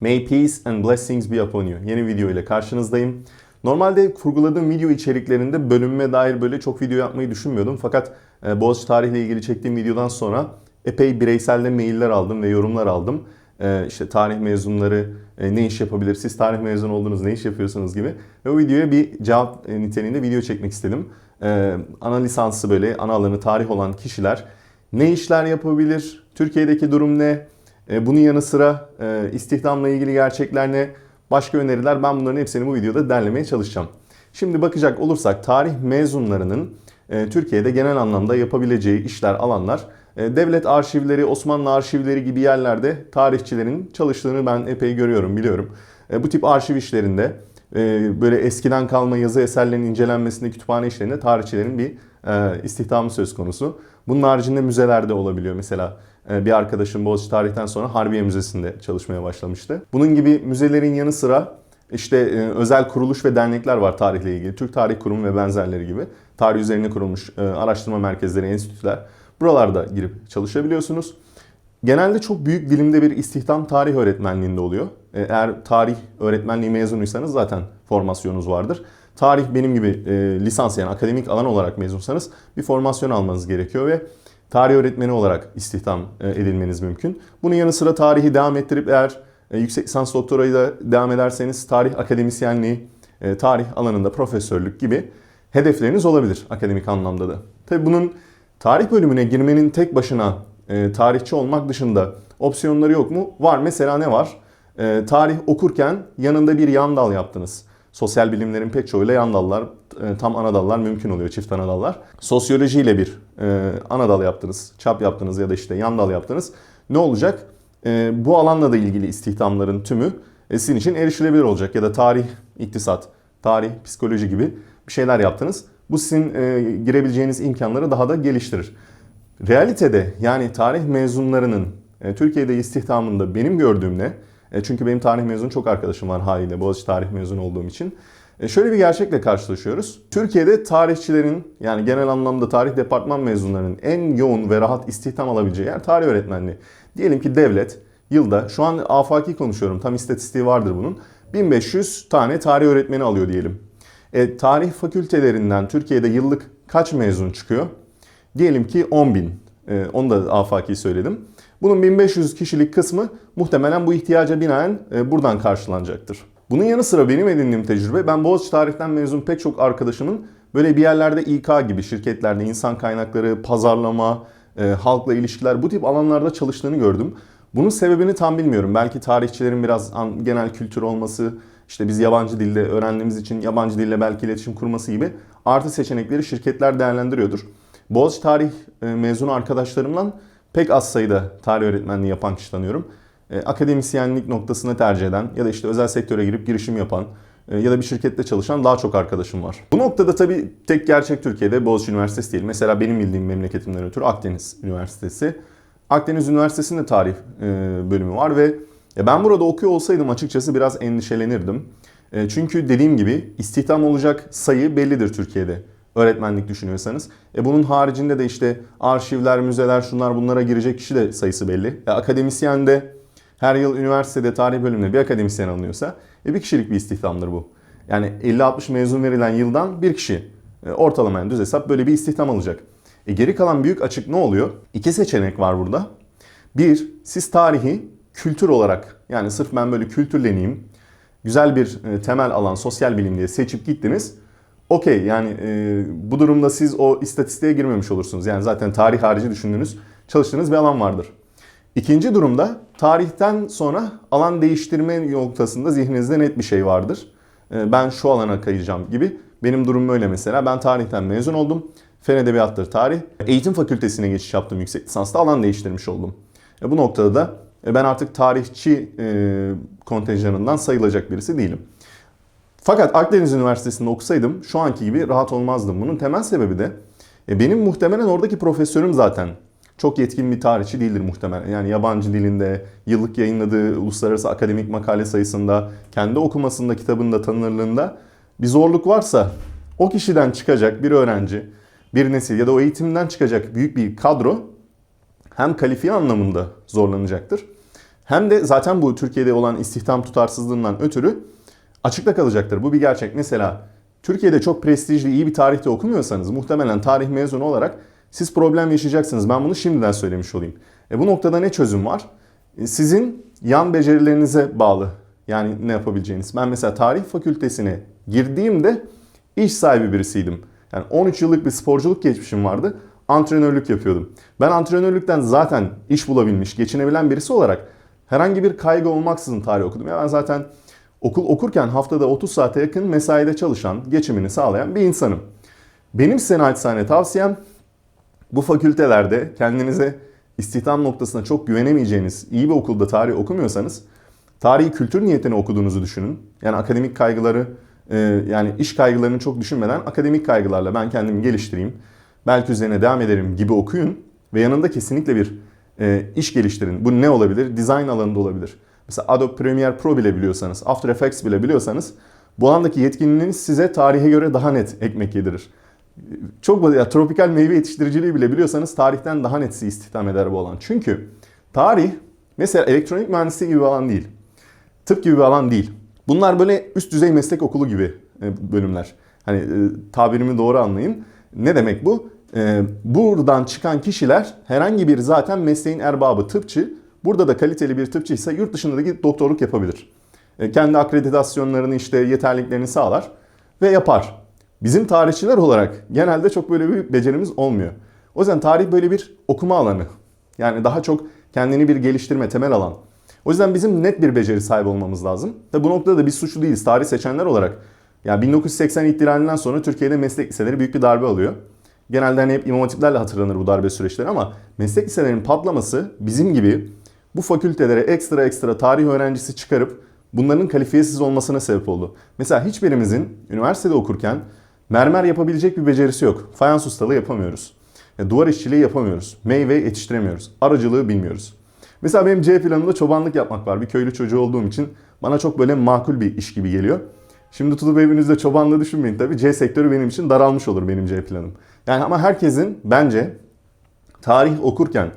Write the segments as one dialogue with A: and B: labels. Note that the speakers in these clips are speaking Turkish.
A: May peace and blessings be upon you. Yeni video ile karşınızdayım. Normalde kurguladığım video içeriklerinde bölünme dair böyle çok video yapmayı düşünmüyordum. Fakat e, Boğaziçi tarihle ilgili çektiğim videodan sonra epey bireyselde mailler aldım ve yorumlar aldım. E, işte tarih mezunları e, ne iş yapabilir, siz tarih mezunu oldunuz ne iş yapıyorsunuz gibi. Ve o videoya bir cevap e, niteliğinde video çekmek istedim. E, ana lisansı böyle ana alanı tarih olan kişiler ne işler yapabilir, Türkiye'deki durum ne, bunun yanı sıra e, istihdamla ilgili gerçekler ne, başka öneriler ben bunların hepsini bu videoda derlemeye çalışacağım. Şimdi bakacak olursak tarih mezunlarının e, Türkiye'de genel anlamda yapabileceği işler, alanlar, e, devlet arşivleri, Osmanlı arşivleri gibi yerlerde tarihçilerin çalıştığını ben epey görüyorum, biliyorum. E, Bu tip arşiv işlerinde e, böyle eskiden kalma yazı eserlerinin incelenmesinde, kütüphane işlerinde tarihçilerin bir e, istihdamı söz konusu. Bunun haricinde müzelerde olabiliyor. Mesela e, bir arkadaşım Boğaziçi tarihten sonra Harbiye Müzesi'nde çalışmaya başlamıştı. Bunun gibi müzelerin yanı sıra işte e, özel kuruluş ve dernekler var tarihle ilgili. Türk Tarih Kurumu ve benzerleri gibi. Tarih üzerine kurulmuş e, araştırma merkezleri, enstitüler. Buralarda girip çalışabiliyorsunuz. Genelde çok büyük dilimde bir istihdam tarih öğretmenliğinde oluyor. E, Eğer tarih öğretmenliği mezunuysanız zaten formasyonunuz vardır. Tarih benim gibi lisans yani akademik alan olarak mezunsanız bir formasyon almanız gerekiyor ve tarih öğretmeni olarak istihdam e, edilmeniz mümkün. Bunun yanı sıra tarihi devam ettirip eğer e, yüksek lisans doktorayı da devam ederseniz tarih akademisyenliği, e, tarih alanında profesörlük gibi hedefleriniz olabilir akademik anlamda da. Tabii bunun tarih bölümüne girmenin tek başına tarihçi olmak dışında opsiyonları yok mu? Var. Mesela ne var? Tarih okurken yanında bir yan dal yaptınız. Sosyal bilimlerin pek çoğuyla yan dallar, tam ana dallar mümkün oluyor, çift ana dallar. Sosyolojiyle bir e, ana dal yaptınız, çap yaptınız ya da işte yan dal yaptınız. Ne olacak? E, bu alanla da ilgili istihdamların tümü e, sizin için erişilebilir olacak. Ya da tarih, iktisat, tarih, psikoloji gibi bir şeyler yaptınız. Bu sizin e, girebileceğiniz imkanları daha da geliştirir. Realitede yani tarih mezunlarının e, Türkiye'de istihdamında benim gördüğüm ne? E, çünkü benim tarih mezunu çok arkadaşım var haliyle Boğaziçi tarih mezunu olduğum için. E, şöyle bir gerçekle karşılaşıyoruz. Türkiye'de tarihçilerin yani genel anlamda tarih departman mezunlarının en yoğun ve rahat istihdam alabileceği yer tarih öğretmenliği. Diyelim ki devlet yılda şu an afaki konuşuyorum tam istatistiği vardır bunun. 1500 tane tarih öğretmeni alıyor diyelim. E, tarih fakültelerinden Türkiye'de yıllık kaç mezun çıkıyor? Diyelim ki 10 bin. E, onu da afaki söyledim. Bunun 1500 kişilik kısmı muhtemelen bu ihtiyaca binaen e, buradan karşılanacaktır. Bunun yanı sıra benim edindiğim tecrübe ben Boğaziçi tarihten mezun pek çok arkadaşımın böyle bir yerlerde İK gibi şirketlerde insan kaynakları, pazarlama, e, halkla ilişkiler bu tip alanlarda çalıştığını gördüm. Bunun sebebini tam bilmiyorum. Belki tarihçilerin biraz an- genel kültür olması, işte biz yabancı dilde öğrendiğimiz için yabancı dille belki iletişim kurması gibi artı seçenekleri şirketler değerlendiriyordur. Boğaziçi tarih e, mezunu arkadaşlarımdan pek az sayıda tarih öğretmenliği yapan kişi tanıyorum. E, akademisyenlik noktasını tercih eden ya da işte özel sektöre girip girişim yapan e, ya da bir şirkette çalışan daha çok arkadaşım var. Bu noktada tabii tek gerçek Türkiye'de Boğaziçi Üniversitesi değil. Mesela benim bildiğim memleketimden ötürü Akdeniz Üniversitesi. Akdeniz Üniversitesi'nde tarih e, bölümü var ve ben burada okuyor olsaydım açıkçası biraz endişelenirdim. Çünkü dediğim gibi istihdam olacak sayı bellidir Türkiye'de öğretmenlik düşünüyorsanız. E bunun haricinde de işte arşivler, müzeler, şunlar bunlara girecek kişi de sayısı belli. E akademisyen de her yıl üniversitede tarih bölümünde bir akademisyen alınıyorsa e bir kişilik bir istihdamdır bu. Yani 50-60 mezun verilen yıldan bir kişi e, ortalama yani düz hesap böyle bir istihdam alacak. E geri kalan büyük açık ne oluyor? İki seçenek var burada. Bir, siz tarihi kültür olarak yani sırf ben böyle kültürleneyim, güzel bir e, temel alan sosyal bilim diye seçip gittiniz. Okey yani e, bu durumda siz o istatistiğe girmemiş olursunuz. Yani zaten tarih harici düşündüğünüz, çalıştığınız bir alan vardır. İkinci durumda tarihten sonra alan değiştirme noktasında zihninizde net bir şey vardır. E, ben şu alana kayacağım gibi. Benim durumum öyle mesela. Ben tarihten mezun oldum. Fen Edebiyattır Tarih. Eğitim Fakültesine geçiş yaptım yüksek lisansta. Alan değiştirmiş oldum. E, bu noktada da e, ben artık tarihçi e, kontenjanından sayılacak birisi değilim. Fakat Akdeniz Üniversitesi'nde okusaydım şu anki gibi rahat olmazdım. Bunun temel sebebi de benim muhtemelen oradaki profesörüm zaten çok yetkin bir tarihçi değildir muhtemelen. Yani yabancı dilinde, yıllık yayınladığı uluslararası akademik makale sayısında, kendi okumasında, kitabında, tanınırlığında bir zorluk varsa o kişiden çıkacak bir öğrenci, bir nesil ya da o eğitimden çıkacak büyük bir kadro hem kalifiye anlamında zorlanacaktır hem de zaten bu Türkiye'de olan istihdam tutarsızlığından ötürü açıkta kalacaktır. Bu bir gerçek. Mesela Türkiye'de çok prestijli, iyi bir tarihte okumuyorsanız muhtemelen tarih mezunu olarak siz problem yaşayacaksınız. Ben bunu şimdiden söylemiş olayım. E bu noktada ne çözüm var? E sizin yan becerilerinize bağlı. Yani ne yapabileceğiniz. Ben mesela tarih fakültesine girdiğimde iş sahibi birisiydim. Yani 13 yıllık bir sporculuk geçmişim vardı. Antrenörlük yapıyordum. Ben antrenörlükten zaten iş bulabilmiş, geçinebilen birisi olarak herhangi bir kaygı olmaksızın tarih okudum. Ya ben zaten okul okurken haftada 30 saate yakın mesaide çalışan, geçimini sağlayan bir insanım. Benim size naçizane tavsiyem bu fakültelerde kendinize istihdam noktasında çok güvenemeyeceğiniz iyi bir okulda tarih okumuyorsanız tarihi kültür niyetine okuduğunuzu düşünün. Yani akademik kaygıları e, yani iş kaygılarını çok düşünmeden akademik kaygılarla ben kendimi geliştireyim. Belki üzerine devam ederim gibi okuyun ve yanında kesinlikle bir e, iş geliştirin. Bu ne olabilir? Design alanında olabilir. Mesela Adobe Premiere Pro bile biliyorsanız, After Effects bile biliyorsanız bu alandaki yetkinliğiniz size tarihe göre daha net ekmek yedirir. Çok ya, tropikal meyve yetiştiriciliği bile biliyorsanız tarihten daha net sizi istihdam eder bu alan. Çünkü tarih mesela elektronik mühendisliği gibi bir alan değil. Tıp gibi bir alan değil. Bunlar böyle üst düzey meslek okulu gibi e, bölümler. Hani e, tabirimi doğru anlayın. Ne demek bu? E, buradan çıkan kişiler herhangi bir zaten mesleğin erbabı tıpçı. Burada da kaliteli bir tıpçı ise yurt dışında da gidip doktorluk yapabilir. Kendi akreditasyonlarını işte yeterliliklerini sağlar ve yapar. Bizim tarihçiler olarak genelde çok böyle bir becerimiz olmuyor. O yüzden tarih böyle bir okuma alanı. Yani daha çok kendini bir geliştirme, temel alan. O yüzden bizim net bir beceri sahibi olmamız lazım. Tabi bu noktada da biz suçlu değiliz. Tarih seçenler olarak. Yani 1980 ihtilalinden sonra Türkiye'de meslek liseleri büyük bir darbe alıyor. Genelde hani hep imam hatiplerle hatırlanır bu darbe süreçleri ama meslek liselerinin patlaması bizim gibi bu fakültelere ekstra ekstra tarih öğrencisi çıkarıp bunların kalifiyesiz olmasına sebep oldu. Mesela hiçbirimizin üniversitede okurken mermer yapabilecek bir becerisi yok. Fayans ustalığı yapamıyoruz. E, duvar işçiliği yapamıyoruz. Meyve yetiştiremiyoruz. Aracılığı bilmiyoruz. Mesela benim C planımda çobanlık yapmak var. Bir köylü çocuğu olduğum için bana çok böyle makul bir iş gibi geliyor. Şimdi tutup evinizde çobanlığı düşünmeyin tabii. C sektörü benim için daralmış olur benim C planım. Yani ama herkesin bence tarih okurken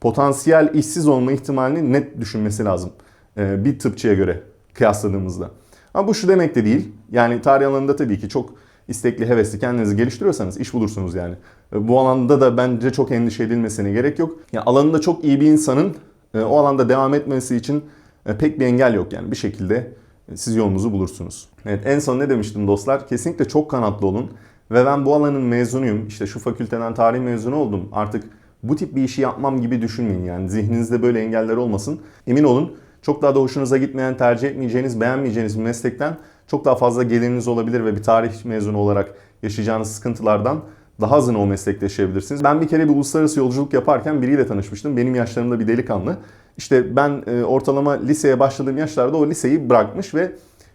A: potansiyel işsiz olma ihtimalini net düşünmesi lazım. Ee, bir tıpçıya göre kıyasladığımızda. Ama bu şu demek de değil. Yani tarih alanında tabii ki çok istekli, hevesli kendinizi geliştiriyorsanız iş bulursunuz yani. Ee, bu alanda da bence çok endişe edilmesine gerek yok. Yani alanında çok iyi bir insanın e, o alanda devam etmesi için e, pek bir engel yok yani bir şekilde e, siz yolunuzu bulursunuz. Evet en son ne demiştim dostlar? Kesinlikle çok kanatlı olun ve ben bu alanın mezunuyum. İşte şu fakülteden tarih mezunu oldum. Artık bu tip bir işi yapmam gibi düşünmeyin yani. Zihninizde böyle engeller olmasın. Emin olun çok daha da hoşunuza gitmeyen, tercih etmeyeceğiniz, beğenmeyeceğiniz bir meslekten çok daha fazla geliriniz olabilir ve bir tarih mezunu olarak yaşayacağınız sıkıntılardan daha azını o meslekte yaşayabilirsiniz. Ben bir kere bir uluslararası yolculuk yaparken biriyle tanışmıştım. Benim yaşlarımda bir delikanlı. İşte ben e, ortalama liseye başladığım yaşlarda o liseyi bırakmış ve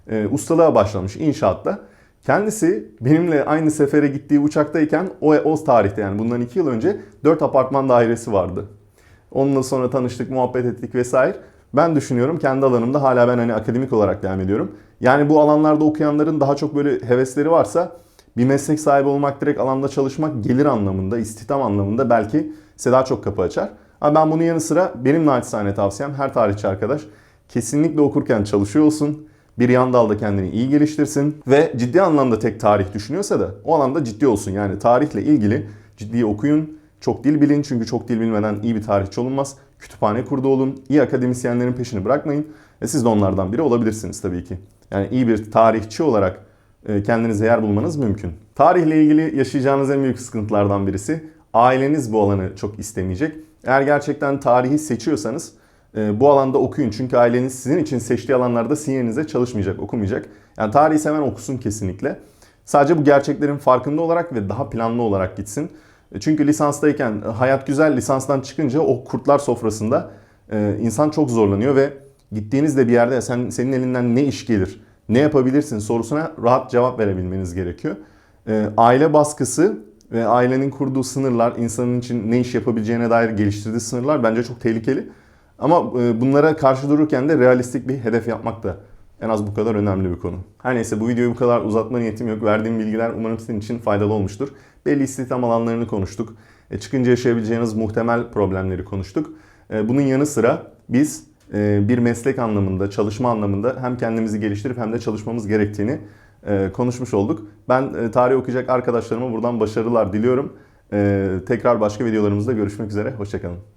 A: e, ustalığa başlamış inşaatta. Kendisi benimle aynı sefere gittiği uçaktayken o, o tarihte yani bundan iki yıl önce 4 apartman dairesi vardı. Onunla sonra tanıştık, muhabbet ettik vesaire. Ben düşünüyorum kendi alanımda hala ben hani akademik olarak devam ediyorum. Yani bu alanlarda okuyanların daha çok böyle hevesleri varsa bir meslek sahibi olmak, direkt alanda çalışmak gelir anlamında, istihdam anlamında belki size daha çok kapı açar. Ama ben bunun yanı sıra benim naçizane tavsiyem her tarihçi arkadaş kesinlikle okurken çalışıyor olsun. Bir yan dalda kendini iyi geliştirsin ve ciddi anlamda tek tarih düşünüyorsa da o alanda ciddi olsun. Yani tarihle ilgili ciddi okuyun, çok dil bilin çünkü çok dil bilmeden iyi bir tarihçi olunmaz. Kütüphane kurdu olun, iyi akademisyenlerin peşini bırakmayın. ve siz de onlardan biri olabilirsiniz tabii ki. Yani iyi bir tarihçi olarak e, kendinize yer bulmanız mümkün. Tarihle ilgili yaşayacağınız en büyük sıkıntılardan birisi aileniz bu alanı çok istemeyecek. Eğer gerçekten tarihi seçiyorsanız e, bu alanda okuyun. Çünkü aileniz sizin için seçtiği alanlarda sizin yerinize çalışmayacak, okumayacak. Yani tarihi seven okusun kesinlikle. Sadece bu gerçeklerin farkında olarak ve daha planlı olarak gitsin. E, çünkü lisanstayken hayat güzel, lisanstan çıkınca o kurtlar sofrasında insan çok zorlanıyor ve gittiğinizde bir yerde sen senin elinden ne iş gelir? ne yapabilirsin sorusuna rahat cevap verebilmeniz gerekiyor. E, aile baskısı ve ailenin kurduğu sınırlar, insanın için ne iş yapabileceğine dair geliştirdiği sınırlar bence çok tehlikeli. Ama e, bunlara karşı dururken de realistik bir hedef yapmak da en az bu kadar önemli bir konu. Her neyse bu videoyu bu kadar uzatma niyetim yok. Verdiğim bilgiler umarım sizin için faydalı olmuştur. Belli istihdam alanlarını konuştuk. E, çıkınca yaşayabileceğiniz muhtemel problemleri konuştuk. E, bunun yanı sıra biz bir meslek anlamında, çalışma anlamında hem kendimizi geliştirip hem de çalışmamız gerektiğini e, konuşmuş olduk. Ben e, tarih okuyacak arkadaşlarıma buradan başarılar diliyorum. E, tekrar başka videolarımızda görüşmek üzere. Hoşçakalın.